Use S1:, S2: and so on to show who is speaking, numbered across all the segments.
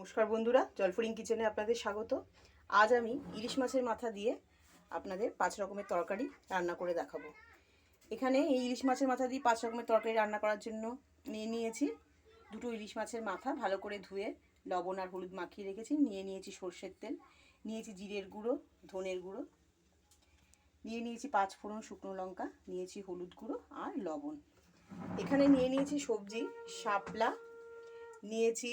S1: নমস্কার বন্ধুরা, জলফরিং কিচেনে আপনাদের স্বাগত। আজ আমি ইলিশ মাছের মাথা দিয়ে আপনাদের পাঁচ রকমের তরকারি রান্না করে দেখাবো। এখানে এই ইলিশ মাছের মাথা দিয়ে পাঁচ রকমের তরকারি রান্না করার জন্য নিয়ে নিয়েছি দুটো ইলিশ মাছের মাথা ভালো করে ধুয়ে, লবণ আর হলুদ মাখিয়ে রেখেছি। নিয়ে নিয়েছি সর্ষের তেল, নিয়েছি জিরের গুঁড়ো, ধনের গুঁড়ো, নিয়ে নিয়েছি পাঁচ ফোড়ন শুকনো লঙ্কা, নিয়েছি হলুদ গুঁড়ো আর লবণ। এখানে নিয়ে নিয়েছি সবজি, শাপলা, নিয়েছি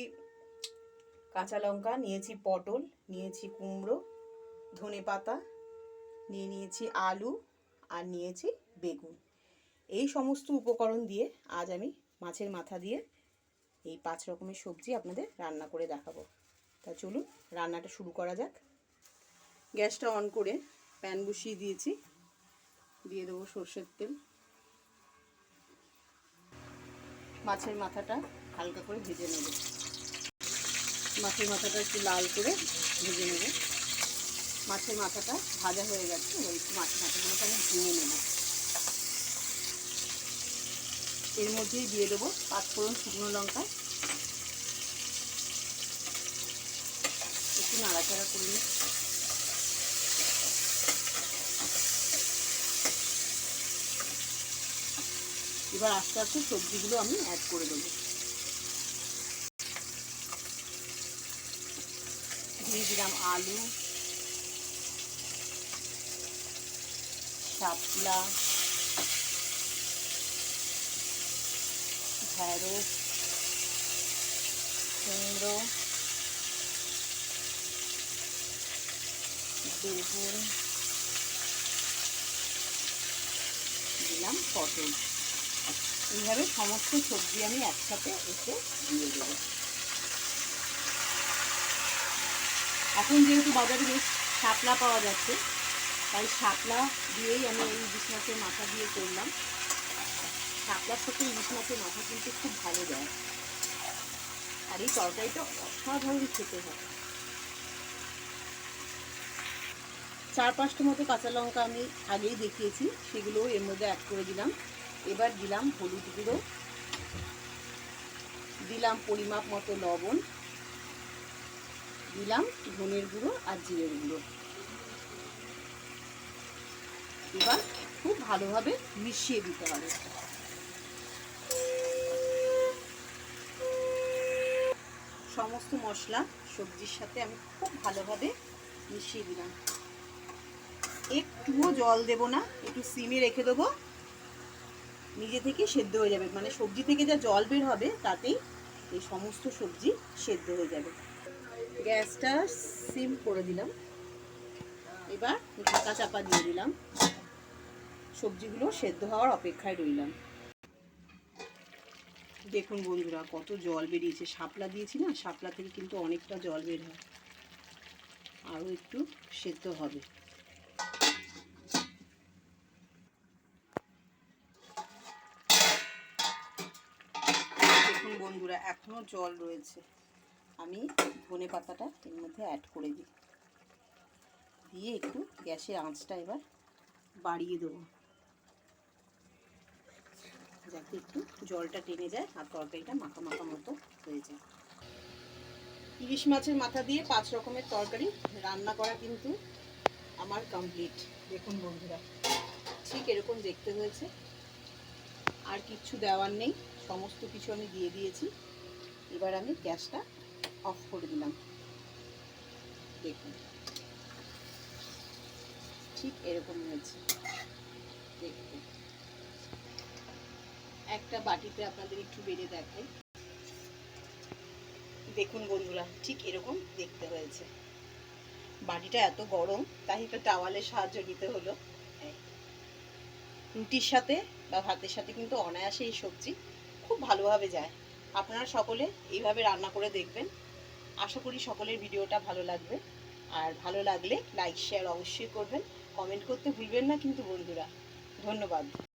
S1: কাঁচা লঙ্কা, নিয়েছি পটল, নিয়েছি কুমড়ো, ধনে পাতা, নিয়ে নিয়েছি আলু আর নিয়েছি বেগুন। এই সমস্ত উপকরণ দিয়ে আজ আমি মাছের মাথা দিয়ে এই পাঁচ রকমের সবজি আপনাদের রান্না করে দেখাবো। তা চলুন, রান্নাটা শুরু করা যাক। গ্যাসটা অন করে প্যান বসিয়ে দিয়েছি। দিয়ে দেবো সর্ষের তেল। মাছের মাথাটা হালকা করে ভেজে নেব। মাছের মাথাটা একটু লাল করে ভেজে নেব। মাছের মাথাটা ভাজা হয়ে গেছে, এবার একটু মাছের মাথাগুলোকে আমি ভেঙে নেব। এর মধ্যেই দিয়ে দেবো পাঁচফোড়ন শুকনো লঙ্কা। একটু নাড়াচাড়া করে নিই। এবার আস্তে আস্তে সবজিগুলো আমি অ্যাড করে দেবো। দিয়ে দিলাম আলু, শাপলা, ঢ্যাঁড়স, কুমড়ো, বেগুন, দিলাম পটল। এইভাবে সমস্ত সবজি আমি একসাথে এসে দিয়ে দেবো। এখন যেহেতু বাজারে বেশ শাপলা পাওয়া যাচ্ছে, তাই শাপলা দিয়েই আমি এই ইলিশ মাছের মাথা দিয়ে করলাম। শাপলার সাথে ইলিশ মাছের মাথা কিন্তু খুব ভালো যায়। আর এই তরকারিটা অসাধারণ খেতে হয়। চার পাঁচটা মতো কাঁচা লঙ্কা আমি আগেই দেখিয়েছি সেগুলোও এর মধ্যে অ্যাড করে দিলাম। এবার দিলাম হলুদ গুঁড়ো, দিলাম পরিমাপ মতো লবণ। দিলাম ধনের গুঁড়ো আর জিরের গুঁড়ো। এবার খুব ভালোভাবে মিশিয়ে দিতে হবে। সমস্ত মশলা সবজির সাথে আমি খুব ভালোভাবে মিশিয়ে দিলাম। একটুও জল দেব না, একটু সিমে রেখে দেবো। নিজে থেকে সেদ্ধ হয়ে যাবে মানে সবজি থেকে যা জল বের হবে, তাতেই এই সমস্ত সবজি সেদ্ধ হয়ে যাবে। গ্যাসটা সিম করে দিলাম। এবার ঢাকা চাপা দিয়ে দিলাম। সবজিগুলো সেদ্ধ হওয়ার অপেক্ষায় রইলাম। দেখুন বন্ধুরা, কত জল বেরিয়েছে। শাপলা দিয়েছি না, শাপলা থেকে কিন্তু অনেকটা জল বের হয়। আরও একটু সেদ্ধ হবে। দেখুন বন্ধুরা, এখনও জল রয়েছে। আমি ধনে পাতাটা এর মধ্যে অ্যাড করে দিই। দিয়ে একটু গ্যাসের আঁচটা এবার বাড়িয়ে দেবো। যাতে একটু জলটা টেনে যায় আর তরকারিটা মাখা মাখা মতো হয়ে যায়। ইলিশ মাছের মাথা দিয়ে পাঁচ রকমের তরকারি রান্না করা কিন্তু আমার কমপ্লিট দেখুন বন্ধুরা, ঠিক এরকম দেখতে হয়েছে। আর কিচ্ছু দেওয়ার নেই, সমস্ত কিছু আমি দিয়ে দিয়েছি। এবার আমি গ্যাসটা অফ করে দিলাম। দেখুন। ঠিক এরকম হয়েছে। দেখুন। একটা বাটিতে আপনাদের একটু বেড়ে দেখাই। দেখুন বন্ধুরা, ঠিক এরকম দেখতে হয়েছে। বাটিটা এত গরম, তাই একটা টাওয়ালের সাহায্য নিতে হলো। রুটির সাথে বা ভাতের সাথে কিন্তু অনায়াসে এই সবজি খুব ভালোভাবে যায়। আপনারা সকলে এইভাবে রান্না করে দেখবেন। আশা করি সকলের ভিডিওটা ভালো লাগবে। আর ভালো লাগলে লাইক শেয়ার অবশ্যই করবেন। কমেন্ট করতে ভুলবেন না কিন্তু বন্ধুরা, ধন্যবাদ।